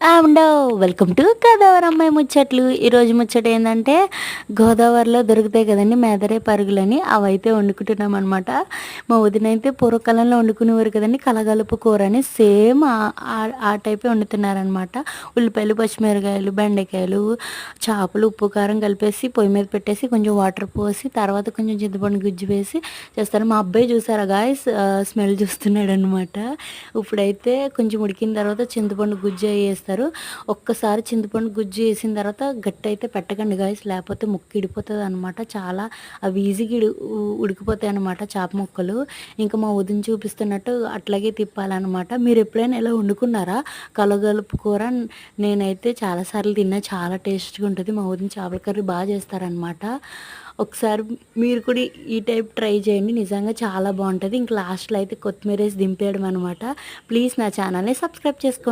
And welcome to Godavari అమ్మాయి ముచ్చట్లు ఈరోజు ముచ్చట ఏంటంటే గోదావరిలో దొరుకుతాయి కదండి మెదరే పరుగులని అవైతే వండుకుంటున్నాం అనమాట మా వదిన అయితే పూర్వకాలంలో వండుకునేవారు కదండి కలగలుపు కూర అని సేమ్ ఆ టైపే వండుతున్నారనమాట ఉల్లిపాయలు పచ్చిమిరకాయలు బెండకాయలు చేపలు ఉప్పు కారం కలిపేసి పొయ్యి మీద పెట్టేసి కొంచెం వాటర్ పోసి తర్వాత కొంచెం చింతపండు గుజ్జు వేసి చేస్తారు. మా అబ్బాయి చూసారా గాయస్? స్మెల్ చూస్తున్నాడు అనమాట ఇప్పుడైతే కొంచెం ఉడికిన తర్వాత చింతపండు గుజ్జు వేస్తారు. ఒక్కసారి చింతపండు గుజ్జు వేసిన తర్వాత గట్టి అయితే పెట్టకండి గాయస్ లేకపోతే ముక్కు ఇడిపోతుంది అనమాట చాలా అవి ఈజీగా ఉడికిపోతాయి అనమాట చేప ముక్కలు. ఇంకా మా వదిన చూపిస్తున్నట్టు అట్లాగే తిప్పాలన్నమాట. మీరు ఎప్పుడైనా ఇలా వండుకున్నారా? కలగలుపు కూర నేనైతే చాలాసార్లు తిన్నా చాలా టేస్ట్గా ఉంటుంది. మా వదిన చేపల కర్రీ బాగా చేస్తారనమాట ఒకసారి మీరు కూడా ఈ టైప్ ట్రై చేయండి. నిజంగా చాలా బాగుంటుంది. ఇంక లాస్ట్లో అయితే కొత్తిమీర వేసి దింపేయడం అనమాట ప్లీజ్ నా ఛానల్ని సబ్స్క్రైబ్ చేసుకోండి.